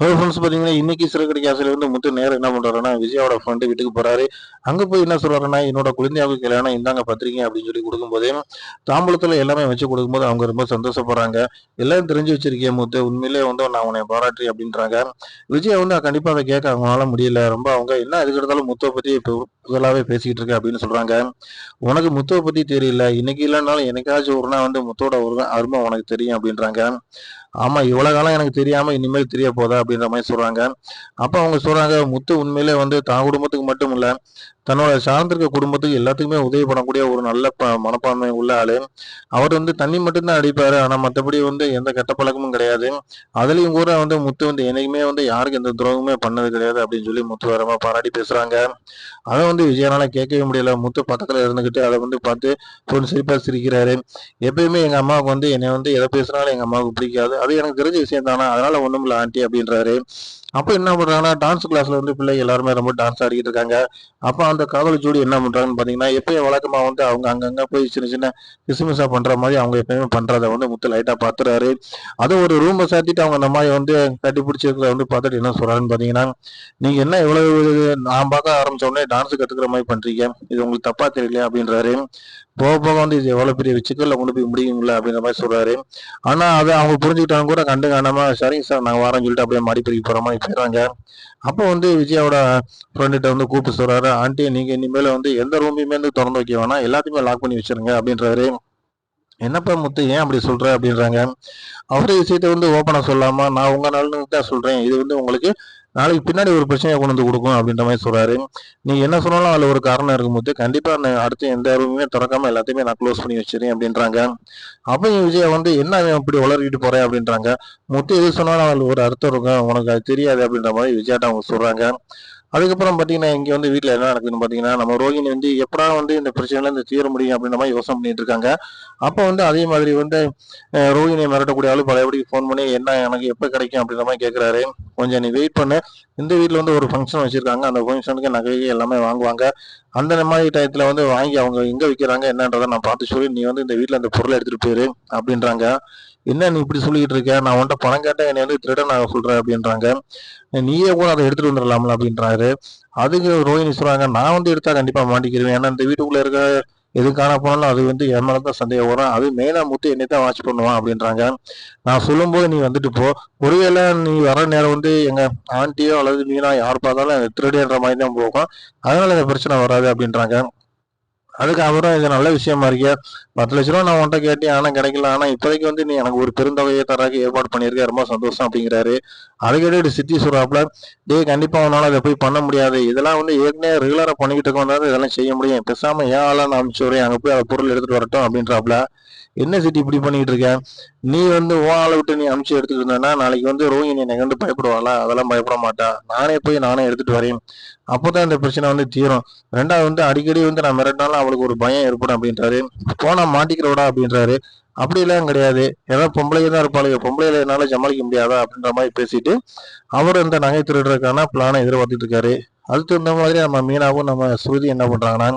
Hello friends பார்த்தீங்கன்னா இன்னைக்கு சிறுகடை கேசில் வந்து முத்து நேரம் என்ன பண்ணுறாருன்னா விஜயாவோட ஃப்ரெண்டு வீட்டுக்கு போகிறாரு அங்கே போய் என்ன சொல்கிறாருன்னா என்னோட குழந்தையாவுக்கு கல்யாணம் இந்தாங்க பத்திரிக்கை அப்படின்னு சொல்லி கொடுக்கும்போது தாம்பூலத்தில் எல்லாமே வச்சு கொடுக்கும்போது அவங்க ரொம்ப சந்தோஷப்படுறாங்க. எல்லாம் தெரிஞ்சு வச்சிருக்கேன் முத்து உண்மையிலே வந்து நான் உன்னை பாராட்டி அப்படின்றாங்க. விஜயா வந்து கண்டிப்பாக அதை கேட்க அவங்களால முடியல. ரொம்ப அவங்க என்ன எதுக்கு எடுத்தாலும் முத்துவை பற்றி இப்போ முதலாகவே பேசிக்கிட்டு இருக்கேன் அப்படின்னு சொல்கிறாங்க உனக்கு முத்துவை பற்றி தெரியல. இன்னைக்கு இல்லைனாலும் எனக்காச்சும் ஒரு நாள் வந்து முத்தோட ஒரு அருமை உனக்கு தெரியும் அப்படின்றாங்க. ஆமாம் இவ்வளோ காலம் எனக்கு தெரியாமல் இனிமேல் தெரிய போதா அப்படின்ற மாதிரி சொல்கிறாங்க அப்போ அவங்க சொல்கிறாங்க முத்து உண்மையிலே வந்து தான் குடும்பத்துக்கு மட்டும் இல்லை தன்னோட சார்ந்திருக்க குடும்பத்துக்கு எல்லாத்துக்குமே உதவி பண்ணக்கூடிய ஒரு நல்ல ப- மனப்பான்மை உள்ள ஆளு. அவர் வந்து தண்ணி மட்டும்தான் அடிப்பாரு. ஆனா மற்றபடி வந்து எந்த கெட்ட பழக்கமும் கிடையாது. அதுலயும் கூட வந்து முத்து வந்து என்னைக்குமே வந்து யாருக்கு எந்த துரோகமே பண்ணது கிடையாது அப்படின்னு சொல்லி முத்து வரமா பாராட்டி பேசுறாங்க. அதை வந்து விஜயனால கேட்கவே முடியல. முத்து பக்கத்துல இருந்துகிட்டு அதை வந்து பார்த்து பொண்ணு சிரிப்பா சிரிக்கிறாரு. எப்பயுமே எங்க அம்மாவுக்கு வந்து என்னை வந்து எதை பேசினாலும் எங்க அம்மாவுக்கு பிடிக்காது. அது எனக்கு தெரிஞ்ச விஷயம் தானே? அதனால ஒண்ணும் இல்லை ஆண்டி அப்படின்றாரு. அப்போ என்ன பண்றாங்கன்னா டான்ஸ் கிளாஸ்ல வந்து பிள்ளைங்க எல்லாருமே ரொம்ப டான்ஸ் ஆடிக்கிட்டு இருக்காங்க. அப்போ அந்த காதல் ஜோடி என்ன பண்ணுறாங்கன்னு பார்த்தீங்கன்னா எப்பயும் வழக்கமாக வந்து அவங்க அங்கங்கே போய் சின்ன சின்ன கிசுமிசா பண்ணுற மாதிரி அவங்க எப்பயுமே பண்றத வந்து முத்து லைட்டாக பார்த்துறாரு அதை ஒரு ரூமை சேர்த்திட்டு அவங்க அந்த மாதிரி வந்து கட்டி பிடிச்சிருக்கிறத வந்து பார்த்துட்டு என்ன சொல்றாருன்னு பார்த்தீங்கன்னா நீங்கள் என்ன இவ்வளவு நான் பார்க்க ஆரம்பிச்ச உடனே டான்ஸ் கற்றுக்கிற மாதிரி பண்ணுறீங்க இது உங்களுக்கு தப்பாக தெரியல அப்படின்றாரு. போக போக வந்து இது எவ்வளோ பெரிய சிக்கல்ல கொண்டு போய் முடியுங்களா அப்படின்ற மாதிரி சொல்கிறாரு ஆனால் அதை அவங்க புரிஞ்சுக்கிட்டாங்க கூட கண்டு காணாமல் சரிங்க சார் நான் வரேன்னு சொல்லிட்டு அப்படியே போயி போகிற மாதிரி போயிடுறாங்க அப்போ வந்து விஜயாவோட ஃப்ரெண்டுகிட்ட வந்து கூப்பிட்டு சொல்றாரு ஆண்டி நீங்க இனிமேல வந்து எந்த ரூமையுமே வந்து திறந்து வைக்க வேணாம். எல்லாத்தையுமே லாக் பண்ணி வச்சிருங்க அப்படின்றாரு. என்னப்பா முத்து ஏன் அப்படி சொல்ற? அப்படின்றாங்க. அவரே விஷயத்த வந்து ஓப்பனா சொல்லாம நான் உங்க நலனுக்கு தான் சொல்றேன். இது வந்து உங்களுக்கு நாளைக்கு பின்னாடி ஒரு பிரச்சனையை கொண்டு வந்து கொடுக்கும் அப்படின்ற மாதிரி சொல்கிறாரு நீங்கள் என்ன சொன்னாலும் அதில் ஒரு காரணம் இருக்கும் போது நான் அடுத்து எந்த ரூமுமே திறக்காமல் எல்லாத்தையுமே நான் க்ளோஸ் பண்ணி வச்சிருக்கேன் அப்படின்றாங்க. அப்போ இவன் விஜயா வந்து என்ன இப்படி உளறிட்டு போகிறேன் அப்படின்றாங்க. மொத்தம் எது சொன்னாலும் அதில் ஒரு அர்த்தம் இருக்கும். உனக்கு அது தெரியாது அப்படின்ற மாதிரி விஜயாட்ட அவங்க சொல்கிறாங்க அதுக்கப்புறம் பார்த்தீங்கன்னா இங்கே வந்து வீட்டில் என்ன நடக்குதுன்னு பார்த்தீங்கன்னா நம்ம ரோகிணி வந்து எப்படா வந்து இந்த பிரச்சனையில இந்த தீர முடியும் அப்படின்ற மாதிரி யோசனை பண்ணிட்டு இருக்காங்க. அப்போ வந்து அதே மாதிரி வந்து அஹ், ரோகிணியை மிரட்டக்கூடிய ஆளு பழையபடி ஃபோன் பண்ணி என்ன எனக்கு எப்போ கிடைக்கும்? அப்படின்ற மாதிரி கேட்குறாரு கொஞ்சம் நீ வெயிட் பண்ணு. இந்த வீட்டில் வந்து ஒரு ஃபங்க்ஷன் வச்சுருக்காங்க. அந்த ஃபங்க்ஷனுக்கு நகைகள் எல்லாமே வாங்குவாங்க. அந்த மாதிரி டயத்தில் வந்து வாங்கி அவங்க எங்கே விற்கிறாங்க என்னன்றதை நான் பார்த்து சொல்லி நீ வந்து இந்த வீட்டில் அந்த பொருளை எடுத்துகிட்டு போயிரு அப்படின்றாங்க. என்ன நீ இப்படி சொல்லிக்கிட்டு இருக்க? நான் உன்ட்ட பணம் கேட்டேன் என்னை வந்து திருடன் நான் சொல்கிறேன் அப்படின்றாங்க. நீயே கூட அதை எடுத்துட்டு வந்துடலாம்ல அப்படின்றாரு. அதுக்கு ரோஹிணி சொல்கிறாங்க நான் வந்து எடுத்தால் கண்டிப்பாக மாட்டிக்கிடுவேன் ஏன்னா இந்த வீட்டுக்குள்ளே இருக்க எது காண போனாலும் அது வந்து என் மேலே தான் சந்தேகம் வரும். அது மெயினாக முத்து என்னை தான் வாட்ச் பண்ணுவான் அப்படின்றாங்க. நான் சொல்லும்போது நீ வந்துட்டு போ. ஒருவேளை நீ வர நேரம் வந்து எங்கள் ஆண்டியோ அல்லது மீனா யார் பார்த்தாலும் திருடின்ற மாதிரி தான் போகும். அதனால இந்த பிரச்சனை வராது அப்படின்றாங்க. அதுக்கு அவரும் இது நல்ல விஷயமா இருக்கியா? பத்து லட்ச ரூபா நான் உன்கிட்ட கேட்டேன் ஆனால் கிடைக்கல. ஆனால் இப்போதைக்கு வந்து நீ எனக்கு ஒரு பெருந்தொகையை தராக்கு ஏற்பாடு பண்ணியிருக்க ரொம்ப சந்தோஷம் அப்படிங்கிறாரு. அதை கேட்டு சித்தி சொல்றாப்புல? டேய் கண்டிப்பாக உன்னால அதை போய் பண்ண முடியாது. இதெல்லாம் வந்து ஏற்கனவே ரெகுலராக பண்ணிக்கிட்டு இருக்கோம் இதெல்லாம் செய்ய முடியும். பேசாம ஏன் ஆளா நான் அனுப்பிச்சு வரேன் அங்கே போய் அதை பொருள் எடுத்துகிட்டு வரட்டும் அப்படின்றாப்புல. என்ன சிட்டி இப்படி பண்ணிட்டு இருக்க? நீ வந்து உன் ஆளை விட்டு நீ அமுச்சு எடுத்துட்டு இருந்தேன்னா நாளைக்கு வந்து ரோஹிணி என்னை வந்து பயப்படுவாளா? அதெல்லாம் பயப்பட மாட்டா. நானே போய் நானே எடுத்துட்டு வரேன். அப்போதான் இந்த பிரச்சனை வந்து தீரும். ரெண்டாவது வந்து அடிக்கடி வந்து நான் மிரட்டினாலும் அவளுக்கு ஒரு பயம் ஏற்படும் அப்படின்றாரு. போனா மாட்டிக்கிறோடா அப்படின்றாரு. அப்படி எல்லாம் கிடையாது. ஏதாவது பொம்பளைங்க தான் இருப்பாளுங்க. பொம்பளையில என்னால சமாளிக்க முடியாதா அப்படின்ற மாதிரி பேசிட்டு அவர் இந்த நகை திருடுறதுக்கான பிளானை எதிர்பார்த்துட்டு இருக்காரு. அதுக்கு இந்த மாதிரி நம்ம மீனாவும் நம்ம ஸ்ருதி என்ன பண்றாங்கன்னா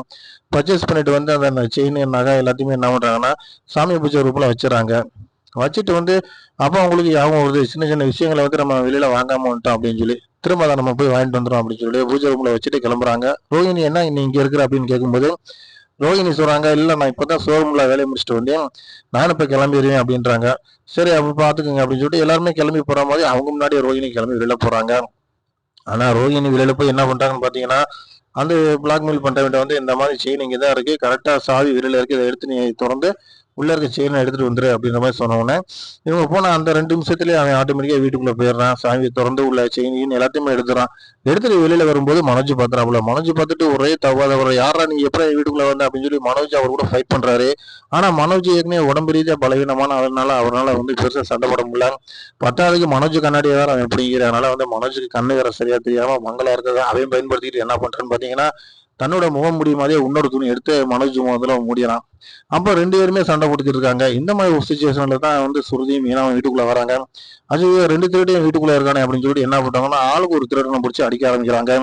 பர்ச்சேஸ் பண்ணிட்டு வந்து அந்த செயின் நகை எல்லாத்தையுமே என்ன பண்றாங்கன்னா சாமி பூஜை ரூபில் வச்சுறாங்க வச்சுட்டு வந்து அப்போ அவங்களுக்கு ஞாபகம் வருது சின்ன சின்ன விஷயங்களை வந்து நம்ம வெளியில வாங்காம வந்துட்டோம் அப்படின்னு சொல்லி. திரும்ப அதை நம்ம போய் வாங்கிட்டு வந்துடும் அப்படின்னு சொல்லி பூஜை ரூம்ல வச்சுட்டு கிளம்புறாங்க. ரோஹிணி என்ன நீ இங்க இருக்கிற? அப்படின்னு கேட்கும்போது ரோஹிணி சொல்றாங்க இல்ல நான் இப்பதான் ஷோரூம்ல வேலையை முடிச்சுட்டு வந்தேன். நானும் இப்ப கிளம்பிடுவேன் அப்படின்றாங்க. சரி அப்ப பாத்துக்கோங்க அப்படின்னு சொல்லிட்டு எல்லாருமே கிளம்பி போற மாதிரி அவங்க முன்னாடி ரோஹிணி கிளம்பி வெளியில போறாங்க. ஆனா ரோஹிணி வெளியில போய் என்ன பண்றாங்கன்னு பாத்தீங்கன்னா அந்த பிளாக்மெயில் பண்றவன்ட்ட வந்து இந்த மாதிரி செயின் இங்கே தான் இருக்கு கரெக்டாக சாவி விரலில் இருக்கு. இதை எடுத்து நீ திறந்து உள்ளே இருக்க செயினை எடுத்துகிட்டு வந்துரு அப்படின்ற மாதிரி சொன்னோன்னே இவங்க போனால் அந்த ரெண்டு நிமிஷத்துலேயே அவன் ஆட்டோமேட்டிக்காக வீட்டுக்குள்ளே போயிடுறான். சாமியை திறந்து உள்ள செயின் எல்லாத்தையுமே எடுத்துறான். எடுத்துட்டு வெளியில் வரும்போது மனோஜ் பாத்துறாப்புல. மனோஜ் பார்த்துட்டு ஒரே தவாத ஒரு யாரா நீ? எப்படி வீட்டுக்குள்ளே வந்த? அப்படின்னு சொல்லி மனோஜ் அவர் கூட ஃபைட் பண்ணுறாரு ஆனால் மனோஜ் ஏற்கனவே உடம்பு ரீதியாக பலவீனமான அதனால அவரால் வந்து பெருசாக சண்டை போட முடியல. பத்தாவதுக்கு மனோஜ் கண்ணாடியை வேற அவன் பிடிக்கிற அதனால் வந்து மனோஜுக்கு கண்ணு வேற சரியாக தெரியாமல் மங்களா இருக்கிறத அவன் பயன்படுத்திட்டு என்ன பண்ணுறேன்னு பார்த்தீங்கன்னா தன்னோட முகம் மூடி மாதிரியே இன்னொரு துணி எடுத்து மனோஜ் முகத்துல முடியறான் அப்ப ரெண்டு பேருமே சண்டை போட்டுக்கிட்டு இருக்காங்க. இந்த மாதிரி ஒரு சுச்சுவேஷன்ல தான் வந்து சுருதியும் மீனாவும் வீட்டுக்குள்ள வராங்க. அது ரெண்டு திருடையும் வீட்டுக்குள்ள இருக்கானே அப்படின்னு சொல்லிட்டு என்ன பண்றாங்கன்னா ஆளுக்கு ஒரு திருடனை பிடிச்சி அடிக்க ஆரம்பிக்கிறாங்க.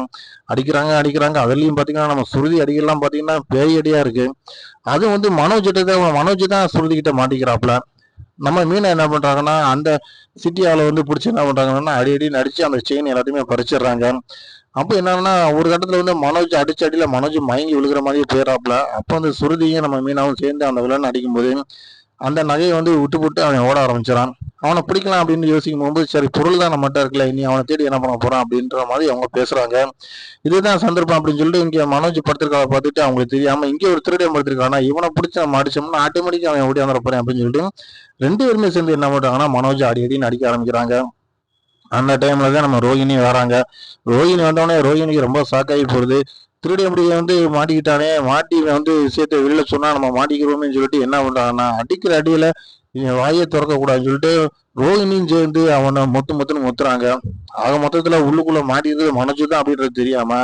அடிக்கிறாங்க அடிக்கிறாங்க. அதுலயும் பாத்தீங்கன்னா நம்ம சுருதி அடிக்கலாம் பாத்தீங்கன்னா பேய் அடியா இருக்கு. அது வந்து மனோஜ் தான் மனோஜ் தான் சுருதி கிட்ட மாட்டிக்கிறாப்ல நம்ம மீனை என்ன பண்றாங்கன்னா அந்த சிட்டி ஆளை வந்து பிடிச்சி என்ன பண்றாங்கன்னா அடி அடி நடிச்சு அந்த செயின் எல்லாத்தையுமே பறிச்சிடுறாங்க. அப்போ என்னன்னா ஒரு கட்டத்தில் வந்து மனோஜ் அடிச்சு அடியில் மனோஜ் மயங்கி விழுகிற மாதிரி போயிடாப்புல அப்போ அந்த சுருதியும் நம்ம மீனாவும் சேர்ந்து அந்த வில்லன் அடிக்கும்போது அந்த நகையை வந்து விட்டு போட்டு அவன் ஓட ஆரம்பிச்சிடான் அவனை பிடிக்கலாம் அப்படின்னு யோசிக்கும் போது சரி பொருள் தான் நம்மகிட்ட இருக்கல இனி அவனை தேடி என்ன பண்ண போறான் அப்படின்ற மாதிரி அவங்க பேசுறாங்க. இதுதான் சந்தர்ப்பம் அப்படின்னு சொல்லிட்டு இங்கே மனோஜ் படுத்திருக்காத பார்த்துட்டு அவங்களுக்கு தெரியாம இங்கே ஒரு திருடம் படுத்திருக்கானா இவனை பிடிச்சி நம்ம அடிச்சோம்னா ஆட்டோமேட்டிக்காக அவன் ஓடி வந்துட போறேன் அப்படின்னு சொல்லிட்டு ரெண்டு பேருமே சேர்ந்து என்ன பண்றாங்கன்னா மனோஜ் அடி அடின்னு அடிக்க ஆரம்பிக்கிறாங்க. அந்த டைம்ல தான் நம்ம ரோஹிணி வராங்க. ரோஹிணி வந்தோடனே ரோஹிணிக்கு ரொம்ப ஷாக்காகி போகுது. திருடி அப்படி வந்து மாட்டிக்கிட்டானே. மாட்டி வந்து விஷயத்த வெளில சொன்னா நம்ம மாட்டிக்கிறோம்னு சொல்லிட்டு என்ன பண்றாங்கன்னா அடிக்கிற அடியில வாயை திறக்க கூடாதுன்னு சொல்லிட்டு ரோஹிணியும் சேர்ந்து அவனை மொத்து மொத்துன்னு மொத்துறாங்க. ஆக மொத்தத்துல உள்ளுக்குள்ள மாட்டிக்கிறது மனோஜ் தான் அப்படின்றது தெரியாம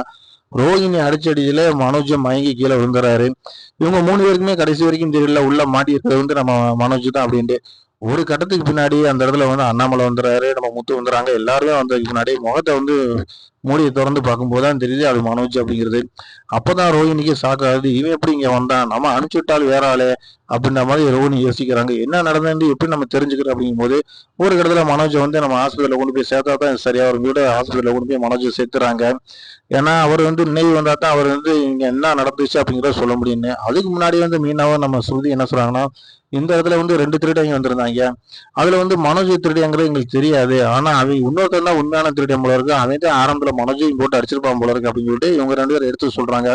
ரோஹிணி அடிச்சடியில் மனோஜ் மயங்கி கீழே விழுந்துறாரு. இவங்க மூணு பேருக்குமே கடைசி வரைக்கும் தெரியல உள்ள மாட்டி இருக்கிறது வந்து நம்ம மனோஜ் தான் அப்படின்ட்டு. ஒரு கட்டத்துக்கு பின்னாடி அந்த இடத்துல வந்து அண்ணாமலை வந்துடுறாரு நம்ம முத்து வந்துடுறாங்க எல்லாருமே வந்ததுக்கு பின்னாடி முகத்தை வந்து மூடியை திறந்து பார்க்கும்போது தான் தெரியுது அது மனோஜ் அப்படிங்கிறது. அப்பதான் ரோஹிணிக்கு ஷாக் ஆகுது. இவன் எப்படி இங்கே வந்தான்? நம்ம அனுப்பிச்சு விட்டால் வேற ஆளு அப்படின்ற மாதிரி ரோஹிணி யோசிக்கிறாங்க. என்ன நடந்தது எப்படி நம்ம தெரிஞ்சுக்கிறோம் அப்படிங்கும்போது ஒரு இடத்துல மனோஜை வந்து நம்ம ஹாஸ்பிட்டலில் கொண்டு போய் சேர்த்தா தான் சரியா ஒரு வீடு ஹாஸ்பிட்டலில் கொண்டு போய் மனோஜை சேர்த்துறாங்க. ஏன்னா அவர் வந்து நினைவு வந்தால் தான் அவர் வந்து இங்கே என்ன நடந்துச்சு அப்படிங்கிறத சொல்ல முடியும்னு. அதுக்கு முன்னாடி வந்து மீனாவும் நம்ம ஸ்ருதி என்ன சொல்றாங்கன்னா இந்த இடத்துல வந்து ரெண்டு திருடங்க வந்திருந்தாங்க. அதுல வந்து மனோஜ் திருடியங்கிறது எங்களுக்கு தெரியாது. ஆனா அவன் இன்னொருத்தன் தான் உண்மையான திருடியம் போல இருக்கு. அவன் தான் ஆரம்பத்துல மனோஜையும் போட்டு அடிச்சிருப்பான் போல இருக்கு அப்படின்னு சொல்லிட்டு இவங்க ரெண்டு பேரும் எடுத்து சொல்றாங்க.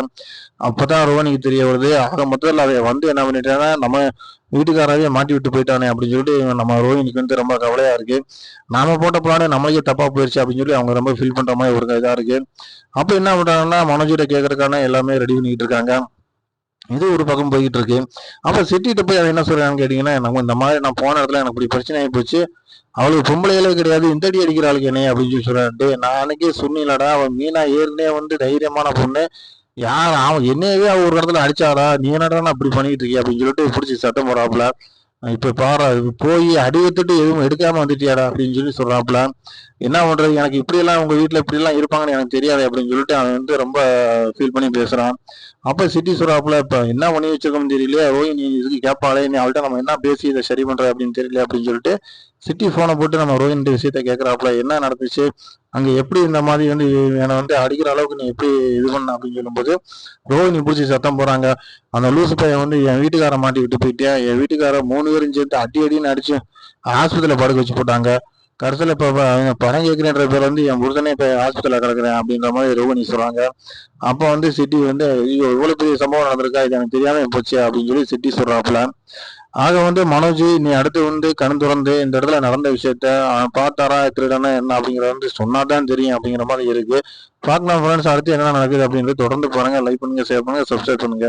அப்பதான் ரோஹனிக்கு தெரிய வருது. ஆக மொத்தத்தில் அவன் வந்து என்ன பண்ணிட்டான்னா நம்ம வீட்டுக்காராவே மாட்டி விட்டு போயிட்டானே அப்படின்னு சொல்லிட்டு நம்ம ரோஹினிக்கு வந்து ரொம்ப கவலையா இருக்கு. நாம போட்ட பிளான் நம்மளுக்கே தப்பா போயிடுச்சு அப்படின்னு சொல்லி அவங்க ரொம்ப ஃபீல் பண்ற மாதிரி ஒரு இதா இருக்கு. அப்ப என்ன பண்றாங்கன்னா மனோஜிட்ட கேட்கறதுக்கான எல்லாமே ரெடி பண்ணிட்டு இருக்காங்க. இது ஒரு பக்கம் போய்கிட்டு இருக்கு அப்போ சிட்டிகிட்ட போய் அவன் என்ன சொல்கிறான்னு கேட்டிங்கன்னா நம்ம இந்த மாதிரி நான் போன இடத்துல எனக்கு இப்படி பிரச்சனை ஆகி போச்சு அவளுக்கு பொம்பளைகளே கிடையாது. இந்த அடி அடிக்கிற ஆளுக்கு என்ன அப்படின்னு சொல்லி சொல்றான்ட்டு நான் அன்னைக்கே சொன்னீங்களடா அவன் மீனா ஏறினே வந்து தைரியமான பொண்ணு. யார் அவன் என்னையவே அவன் ஒரு இடத்துல அடிச்சாடா? நீ என்னடா நான் அப்படி பண்ணிட்டு இருக்கிய? அப்படின்னு சொல்லிட்டு பிடிச்சி சத்தம் போடாப்புல இப்போ பாரு போய் அடி எடுத்துட்டு எதுவும் எடுக்காம வந்துட்டியாடா அப்படின்னு சொல்லி சொல்றாப்புல. என்ன பண்றது? எனக்கு இப்படியெல்லாம் உங்கள் உங்க வீட்டுல இருப்பாங்கன்னு எனக்கு தெரியாது அப்படின்னு சொல்லிட்டு அவன் வந்து ரொம்ப ஃபீல் பண்ணி பேசுறான். அப்ப சிட்டி சொல்றாப்புல இப்ப என்ன பண்ணி வச்சிருக்கோம்னு தெரியலையே ஓய் நீ இதுக்கு கேட்பாளே நீ அவள்கிட்ட நம்ம என்ன பேசி இதை சரி பண்ற அப்படின்னு தெரியல அப்படின்னு சொல்லிட்டு சிட்டி போனை போட்டு நம்ம ரோஹின் விஷயத்த கேட்கறாப்புல என்ன நடந்துச்சு? அங்கே எப்படி இந்த மாதிரி வந்து என்னை வந்து அடிக்கிற அளவுக்கு நீ எப்படி இது பண்ண அப்படின்னு சொல்லும்போது ரோஹினி பிடிச்சி சத்தம் போகிறாங்க அந்த லூசு பையன் வந்து என் வீட்டுக்கார மாட்டி விட்டு போயிட்டேன். என் வீட்டுக்கார மூணு பேரும் சேர்த்து அடி அடின்னு அடிச்சு ஆஸ்பத்திரியில் படுக்க வச்சு போட்டாங்க. கடைசியில் இப்போ பணம் கேட்குறேன்ற பேர் வந்து என் முருகனே இப்போ ஹாஸ்பிட்டலில் கிடக்குறேன் அப்படின்ற மாதிரி ரோஹினி சொல்கிறாங்க அப்போ வந்து சிட்டி வந்து ஐயோ இவ்வளோ பெரிய சம்பவம் நடந்திருக்கா? இது எனக்கு தெரியாமல் போச்சு அப்படின்னு சொல்லி சிட்டி சொல்கிறாப்புல ஆக வந்து மனோஜ் நீ அடுத்து வந்து கண் திறந்து இந்த இடத்துல நடந்த விஷயத்த பார்த்தாரா திருடனா என்ன அப்படிங்கிறத வந்து சொன்னாதான் தெரியும் அப்படிங்கிற மாதிரி இருக்கு. பார்க்கலாம் ஃப்ரெண்ட்ஸ் அடுத்து என்ன நடக்குது அப்படின்றது தொடர்ந்து பாருங்க. லைக் பண்ணுங்க ஷேர் பண்ணுங்க சப்ஸ்கிரைப் பண்ணுங்க.